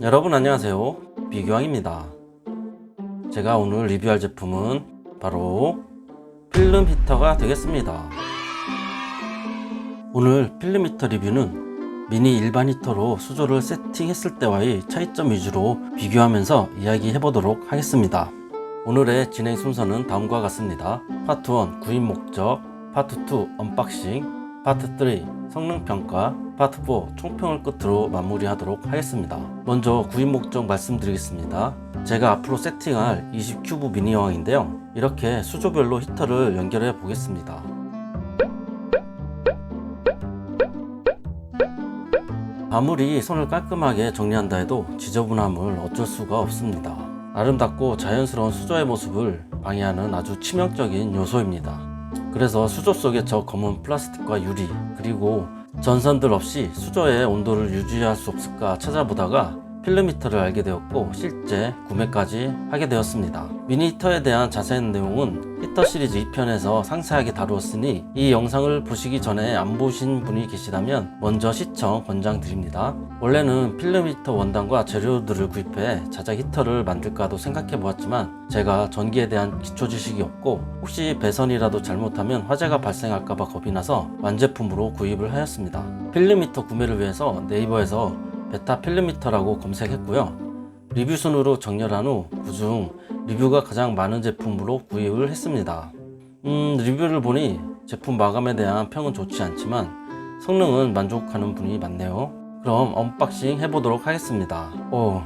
여러분 안녕하세요. 비교왕입니다. 제가 오늘 리뷰할 제품은 바로 필름 히터가 되겠습니다. 오늘 필름 히터 리뷰는 미니 일반 히터로 수조를 세팅했을 때와의 차이점 위주로 비교하면서 이야기해 보도록 하겠습니다. 오늘의 진행 순서는 다음과 같습니다. 파트 1 구입 목적 파트 2 언박싱 파트 3 성능 평가 파트 4 총평을 끝으로 마무리하도록 하겠습니다. 먼저 구입 목적 말씀드리겠습니다. 제가 앞으로 세팅할 20큐브 미니 여왕인데요. 이렇게 수조별로 히터를 연결해 보겠습니다. 아무리 손을 깔끔하게 정리한다 해도 지저분함을 어쩔 수가 없습니다. 아름답고 자연스러운 수조의 모습을 방해하는 아주 치명적인 요소입니다. 그래서 수조 속의 저 검은 플라스틱과 유리 그리고 전선들 없이 수조의 온도를 유지할 수 없을까 찾아보다가 필름 히터를 알게 되었고 실제 구매까지 하게 되었습니다. 미니 히터에 대한 자세한 내용은 히터 시리즈 2편에서 상세하게 다루었으니 이 영상을 보시기 전에 안 보신 분이 계시다면 먼저 시청 권장드립니다. 원래는 필름 히터 원단과 재료들을 구입해 자작 히터를 만들까도 생각해 보았지만 제가 전기에 대한 기초 지식이 없고 혹시 배선이라도 잘못하면 화재가 발생할까봐 겁이 나서 완제품으로 구입을 하였습니다. 필름 히터 구매를 위해서 네이버에서 베타 필름미터라고 검색했고요. 리뷰 순으로 정렬한 후 그중 리뷰가 가장 많은 제품으로 구입을 했습니다. 음, 리뷰를 보니 제품 마감에 대한 평은 좋지 않지만 성능은 만족하는 분이 많네요. 그럼 언박싱 해보도록 하겠습니다. 오,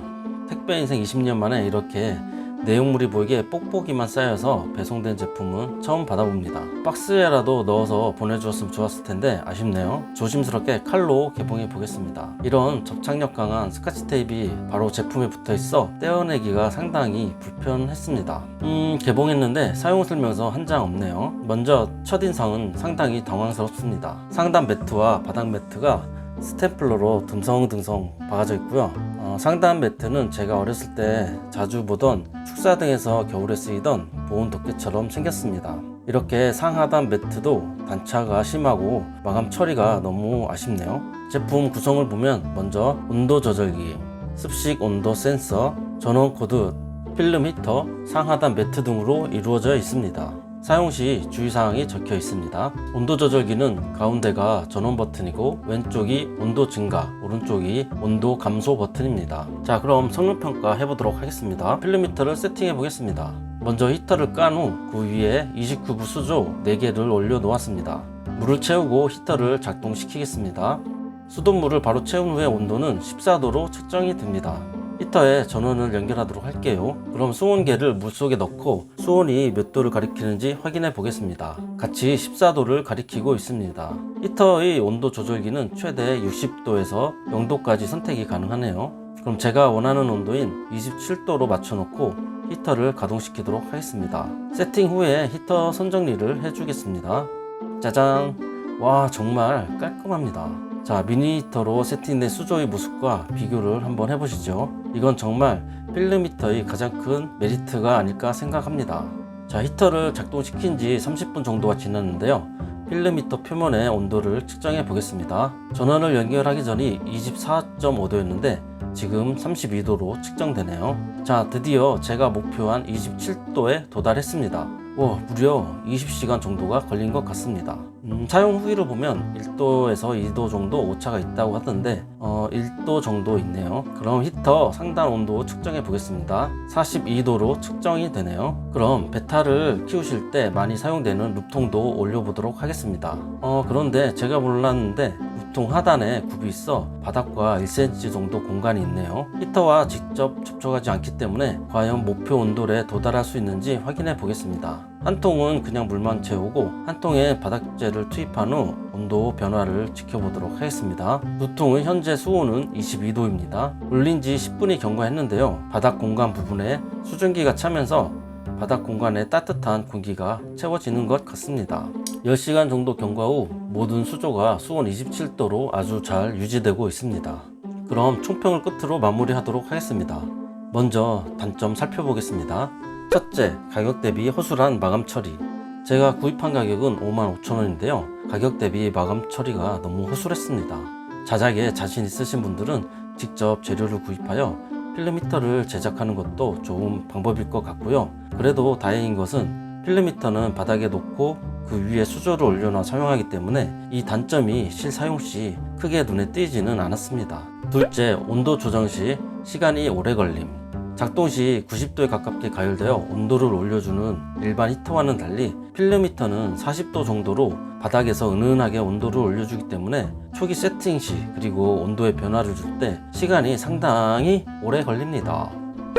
택배 인생 20년 만에 이렇게 내용물이 보이게 뽁뽁이만 쌓여서 배송된 제품은 처음 받아봅니다. 박스에라도 넣어서 보내주었으면 좋았을 텐데 아쉽네요. 조심스럽게 칼로 개봉해 보겠습니다. 이런 접착력 강한 스카치 테이프 바로 제품에 붙어 있어 떼어내기가 상당히 불편했습니다. 음, 개봉했는데 사용 설명서 한 장 없네요. 먼저 첫인상은 상당히 당황스럽습니다. 상단 매트와 바닥 매트가 스탬플러로 듬성듬성 박아져 있고요. 어, 상단 매트는 제가 어렸을 때 자주 보던 축사 등에서 겨울에 쓰이던 보온 덮개처럼 생겼습니다. 이렇게 상하단 매트도 단차가 심하고 마감 처리가 너무 아쉽네요. 제품 구성을 보면 먼저 온도 조절기, 습식 온도 센서, 전원 코드, 필름 히터, 상하단 매트 등으로 이루어져 있습니다. 사용 시 주의사항이 적혀 있습니다. 온도 조절기는 가운데가 전원 버튼이고 왼쪽이 온도 증가, 오른쪽이 온도 감소 버튼입니다. 자, 그럼 성능 평가 해보도록 하겠습니다. 필름 히터를 세팅해 보겠습니다. 먼저 히터를 깐 후 그 위에 29부 수조 4개를 올려 놓았습니다. 물을 채우고 히터를 작동시키겠습니다. 수돗물을 바로 채운 후에 온도는 14도로 측정이 됩니다. 히터에 전원을 연결하도록 할게요. 그럼 수온계를 물속에 넣고 수온이 몇 도를 가리키는지 확인해 보겠습니다. 같이 14도를 가리키고 있습니다. 히터의 온도 조절기는 최대 60도에서 0도까지 선택이 가능하네요. 그럼 제가 원하는 온도인 27도로 맞춰놓고 히터를 가동시키도록 하겠습니다. 세팅 후에 히터 선정리를 해주겠습니다. 짜잔! 와 정말 깔끔합니다. 자 미니 히터로 세팅된 수조의 모습과 비교를 한번 해보시죠. 이건 정말 필름 히터의 가장 큰 메리트가 아닐까 생각합니다. 자 히터를 작동시킨 지 30분 정도가 지났는데요. 필름 히터 표면의 온도를 측정해 보겠습니다. 전원을 연결하기 전이 24.5도였는데 지금 32도로 측정되네요. 자 드디어 제가 목표한 27도에 도달했습니다. 와, 무려 20시간 정도가 걸린 것 같습니다. 음, 사용 후기를 보면 1도에서 2도 정도 오차가 있다고 하던데 어, 1도 정도 있네요. 그럼 히터 상단 온도 측정해 보겠습니다. 42도로 측정이 되네요. 그럼 베타를 키우실 때 많이 사용되는 룹통도 올려보도록 하겠습니다. 어, 그런데 제가 몰랐는데 룹통 하단에 굽이 있어 바닥과 1cm 정도 공간이 있네요. 히터와 직접 접촉하지 않기 때문에 과연 목표 온도에 도달할 수 있는지 확인해 보겠습니다. 한 통은 그냥 물만 채우고 한 통에 바닥재를 투입한 후 온도 변화를 지켜보도록 하겠습니다. 두 통은 현재 수온은 22도입니다. 올린 지 10분이 경과했는데요. 바닥 공간 부분에 수증기가 차면서 바닥 공간에 따뜻한 공기가 채워지는 것 같습니다. 10시간 정도 경과 후 모든 수조가 수온 27도로 아주 잘 유지되고 있습니다. 그럼 총평을 끝으로 마무리하도록 하겠습니다. 먼저 단점 살펴보겠습니다. 첫째, 가격 대비 허술한 마감 처리. 제가 구입한 가격은 55,000원인데요. 가격 대비 마감 처리가 너무 허술했습니다. 자작에 자신 있으신 분들은 직접 재료를 구입하여 필름미터를 제작하는 것도 좋은 방법일 것 같고요. 그래도 다행인 것은 필름미터는 바닥에 놓고 그 위에 수조를 올려놔 사용하기 때문에 이 단점이 실사용 시 크게 눈에 띄지는 않았습니다. 둘째, 온도 조정 시 시간이 오래 걸림. 작동 시 90도에 가깝게 가열되어 온도를 올려주는 일반 히터와는 달리 필름 히터는 40도 정도로 바닥에서 은은하게 온도를 올려주기 때문에 초기 세팅 시 그리고 온도의 변화를 줄 때 시간이 상당히 오래 걸립니다.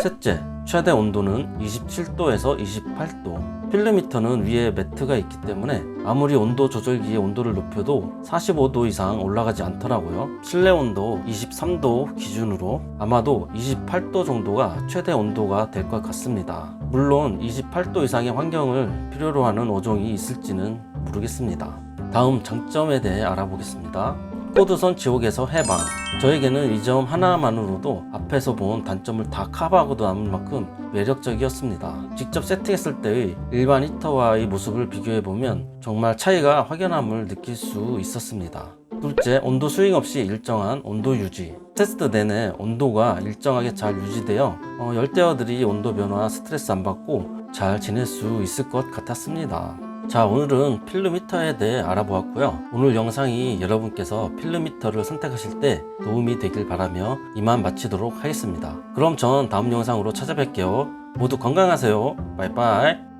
셋째, 최대 온도는 27도에서 28도. 필름 히터는 위에 매트가 있기 때문에 아무리 온도 조절기의 온도를 높여도 45도 이상 올라가지 않더라고요. 실내 온도 23도 기준으로 아마도 28도 정도가 최대 온도가 될 것 같습니다. 물론 28도 이상의 환경을 필요로 하는 어종이 있을지는 모르겠습니다. 다음 장점에 대해 알아보겠습니다. 코드선 지옥에서 해방. 저에게는 이 점 하나만으로도 앞에서 본 단점을 다 커버하고도 남을 만큼 매력적이었습니다. 직접 세팅했을 때의 일반 히터와의 모습을 비교해보면 정말 차이가 확연함을 느낄 수 있었습니다. 둘째, 온도 스윙 없이 일정한 온도 유지. 테스트 내내 온도가 일정하게 잘 유지되어 어, 열대어들이 온도 변화 스트레스 안 받고 잘 지낼 수 있을 것 같았습니다. 자 오늘은 필름 히터에 대해 알아보았고요. 오늘 영상이 여러분께서 필름 히터를 선택하실 때 도움이 되길 바라며 이만 마치도록 하겠습니다. 그럼 전 다음 영상으로 찾아뵐게요. 모두 건강하세요. 바이바이